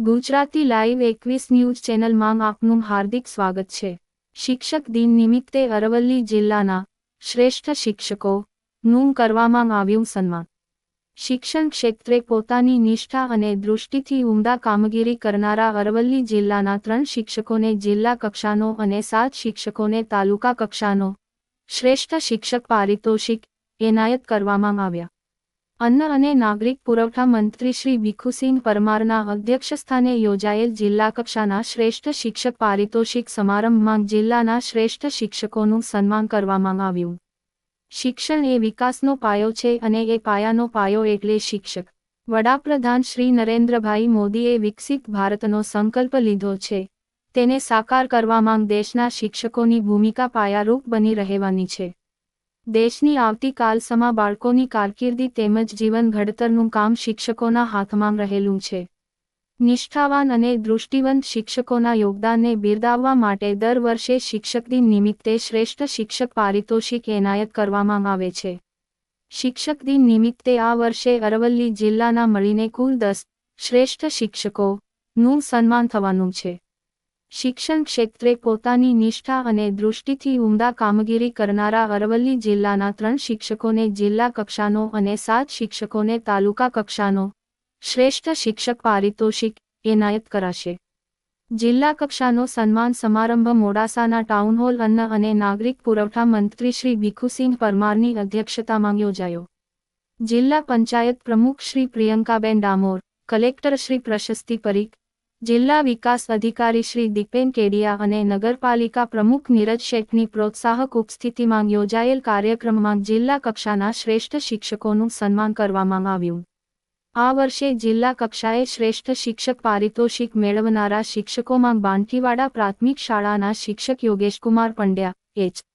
Gujarati live એકવીસ news ચેનલમાં આપનું હાર્દિક સ્વાગત છે. શિક્ષક દિન નિમિત્તે અરવલ્લી જિલ્લાના શ્રેષ્ઠ શિક્ષકો નું કરવામાં આવ્યું સન્માન. શિક્ષણ ક્ષેત્રે પોતાની નિષ્ઠા અને દૃષ્ટિથી ઉમદા કામગીરી કરનારા અરવલ્લી જિલ્લાના ત્રણ શિક્ષકોને જિલ્લા કક્ષાનો અને સાત શિક્ષકોને તાલુકા કક્ષાનો શ્રેષ્ઠ શિક્ષક પારિતોષિક એનાયત કરવામાં આવ્યા. અન્ન અને નાગરિક પુરવઠા મંત્રી શ્રી ભીખુસિંહ પરમારના અધ્યક્ષસ્થાને યોજાયેલ જિલ્લા કક્ષાના શ્રેષ્ઠ શિક્ષક પારિતોષિક સમારંભમાં જિલ્લાના શ્રેષ્ઠ શિક્ષકોનું સન્માન કરવામાં આવ્યું. શિક્ષણ એ વિકાસનો પાયો છે અને એ પાયાનો પાયો એટલે શિક્ષક. વડાપ્રધાન શ્રી નરેન્દ્રભાઈ મોદીએ વિકસિત ભારતનો સંકલ્પ લીધો છે. તેને સાકાર કરવામાં દેશના શિક્ષકોની ભૂમિકા પાયારૂપ બની રહેવાની છે. દેશની આવતીકાલ સમા બાળકોની કારકિર્દી તેમજ જીવન ઘડતરનું કામ શિક્ષકોના હાથમાં રહેલું છે. નિષ્ઠાવાન અને દૃષ્ટિવંત શિક્ષકોના યોગદાનને બિરદાવવા માટે દર વર્ષે શિક્ષક દિન નિમિત્તે શ્રેષ્ઠ શિક્ષક પારિતોષિક એનાયત કરવામાં આવે છે. શિક્ષક દિન નિમિત્તે આ વર્ષે અરવલ્લી જિલ્લાના મળીને કુલ દસ શ્રેષ્ઠ શિક્ષકો નું સન્માન થવાનું છે. શિક્ષણ ક્ષેત્રે પોતાની નિષ્ઠા અને દૃષ્ટિથી ઉમદા કામગીરી કરનારા અરવલ્લી જિલ્લાના ત્રણ શિક્ષકોને જિલ્લા કક્ષાનો અને સાત શિક્ષકોને તાલુકા કક્ષાનો શ્રેષ્ઠ શિક્ષક પારિતોષિક એનાયત કરાશે. જિલ્લા કક્ષાનો સન્માન સમારંભ મોડાસાના ટાઉનહોલ અન્ન અને નાગરિક પુરવઠા મંત્રી શ્રી ભીખુસિંહ પરમારની અધ્યક્ષતામાં યોજાયો. જિલ્લા પંચાયત પ્રમુખ શ્રી પ્રિયંકાબેન ડામોર, કલેક્ટર શ્રી પ્રશસ્તિ પરીખ જિલ્લા વિકાસ અધિકારી શ્રી દીપેન કેડિયા અને નગરપાલિકા પ્રમુખ નીરજ શેઠની પ્રોત્સાહક ઉપસ્થિતિમાં યોજાયેલ કાર્યક્રમમાં જિલ્લા કક્ષાના શ્રેષ્ઠ શિક્ષકોનું સન્માન કરવામાં આવ્યું. આ વર્ષે જિલ્લા કક્ષાએ શ્રેષ્ઠ શિક્ષક પારિતોષિક મેળવનારા શિક્ષકોમાં બાંટીવાડા પ્રાથમિક શાળાના શિક્ષક Yogeshkumar Pandya, H.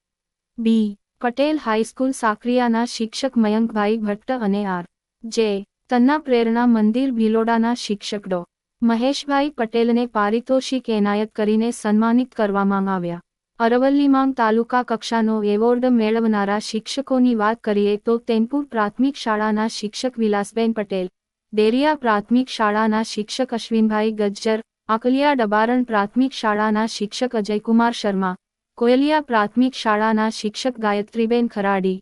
B. Patel high school સાકરિયાના શિક્ષક મયંકભાઈ ભટ્ટ અને આર. જે. તન્ના પ્રેરણા મંદિર ભિલોડાના શિક્ષક ડો. મહેશભાઈ પટેલને પારિતોષિક એનાયત કરીને સન્માનિત કરવામાં આવ્યા. અરવલ્લીમાં તાલુકા કક્ષાનો એવોર્ડ મેળવનારા શિક્ષકોની વાત કરીએ તો તેનપુર પ્રાથમિક શાળાના શિક્ષક વિલાસબેન પટેલ, દેરિયા પ્રાથમિક શાળાના શિક્ષક અશ્વિનભાઈ ગજ્જર, આકલિયા ડબારણ પ્રાથમિક શાળાના શિક્ષક અજયકુમાર શર્મા, કોયલિયા પ્રાથમિક શાળાના શિક્ષક ગાયત્રીબેન ખરાડી,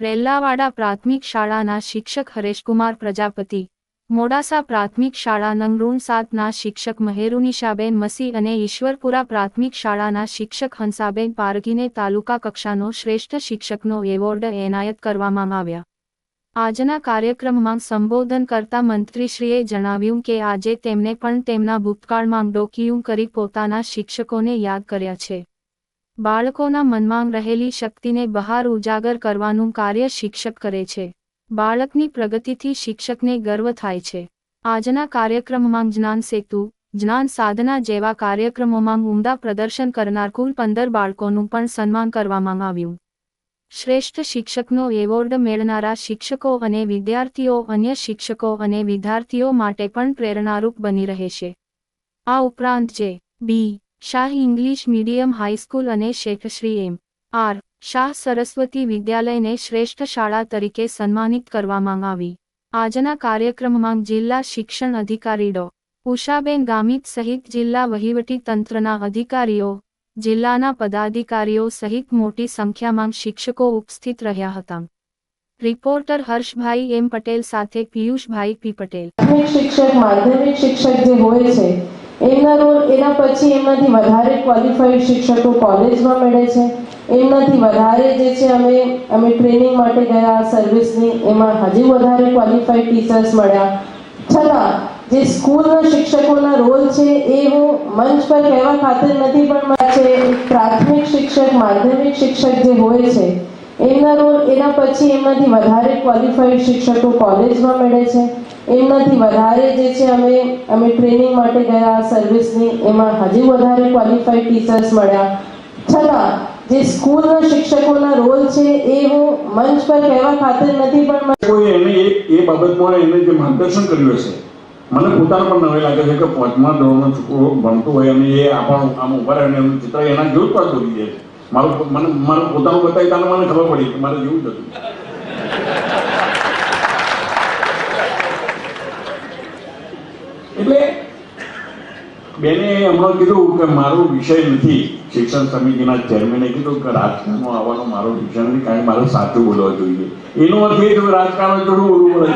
રેલ્લાવાડા પ્રાથમિક શાળાના શિક્ષક હરેશકુમાર પ્રજાપતિ મોડાસા પ્રાથમિક શાળા નંગરૂણ સાતના શિક્ષક મહેરુનિશાબેન મસી અને ઈશ્વરપુરા પ્રાથમિક શાળાના શિક્ષક હંસાબેન પારઘીને તાલુકા કક્ષાનો શ્રેષ્ઠ શિક્ષકનો એવોર્ડ એનાયત કરવામાં આવ્યા. આજના કાર્યક્રમમાં સંબોધન કરતા મંત્રીશ્રીએ જણાવ્યું કે આજે તેમને પણ તેમના ભૂતકાળમાં ડોકિયું કરી પોતાના શિક્ષકોને યાદ કર્યા છે. બાળકોના મનમાં રહેલી શક્તિને બહાર ઉજાગર કરવાનું કાર્ય શિક્ષક કરે છે. બાળકની પ્રગતિથી શિક્ષકને ગર્વ થાય છે. આજના કાર્યક્રમમાં જ્ઞાન સેતુ, જ્ઞાન સાધના જેવા કાર્યક્રમોમાં ઉમદા પ્રદર્શન કરનાર કુલ પંદર બાળકોનું પણ સન્માન કરવામાં આવ્યું. શ્રેષ્ઠ શિક્ષકનો એવોર્ડ મેળનારા શિક્ષકો અને વિદ્યાર્થીઓ અન્ય શિક્ષકો અને વિદ્યાર્થીઓ માટે પણ પ્રેરણારૂપ બની રહેશે આ ઉપરાંત J B Shah English medium high school અને શેખશ્રી એમ આર શાહ સરસ્વતી વિદ્યાલયને શ્રેષ્ઠ શાળા તરીકે સન્માનિત કરવામાં આવી. આજના કાર્યક્રમમાં જિલ્લા શિક્ષણ અધિકારી ડો. ઉષાબેન ગામિત સહિત જિલ્લા વહીવટી તંત્રના અધિકારીઓ, જિલ્લાના પદાધિકારીઓ સહિત મોટી સંખ્યામાં શિક્ષકો ઉપસ્થિત રહ્યા હતા. રિપોર્ટર હર્ષભાઈ એમ પટેલ સાથે પિયુષભાઈ પી પટેલ. શિક્ષક, માધ્યમિક શિક્ષક જે હોય છે, એમના રોલ એના પછી એમાંથી વધારે ક્વોલિફાઈડ શિક્ષકો કોલેજમાં મળે છે. એમનાથી વધારે જે છે અમે અમે ટ્રેનિંગ માટે ગયા સર્વિસની એમાં હજી વધારે ક્વોલિફાઈડ ટીચર્સ મળ્યા. છતાં, જે સ્કૂલના શિક્ષકોના રોલ છે એ હું મંચ પર કહેવા ખાતર નથી, પણ છે પ્રાથમિક શિક્ષક, માધ્યમિક શિક્ષક જે હોય છે, એમના રોલ એના પછી એમનાથી વધારે ક્વોલિફાઈડ શિક્ષકો કોલેજમાં મળે છે. એમનાથી વધારે જે છે અમે અમે ટ્રેનિંગ માટે ગયા સર્વિસની એમાં હજી વધારે ક્વોલિફાઈડ ટીચર્સ મળ્યા. છતાં જે સ્કૂલના શિક્ષકોના રોલ છે એ હું મંચ પર કહેવા ખાતર નથી, પણ કોઈ એને એ બાબતમાં એને જે માર્ગદર્શન કર્યું હશે, મને પોતાને પણ નવે લાગે છે કે પાંચમા ધોરણનો છોકરો ભણતો હોય અને એ આપણું આમ ઊભા રહે અને એનું ચિત્ર એના જેવું જ પાછું દોરી જાય મારું મને, મારું પોતાનું બતાવી તાને મને ખબર પડી કે મારે જેવું જ હતું. એટલે બેને હમણાં કીધું કે મારો વિષય નથી. શિક્ષણ સમિતિના ચેરમેને કીધું કે રાજકારણમાં આવવાનો મારો વિષય નથી કારણ કે મારે સાચું બોલવા જોઈએ. એનો અર્થ એ કે રાજકારણ થોડું બોલવું પડે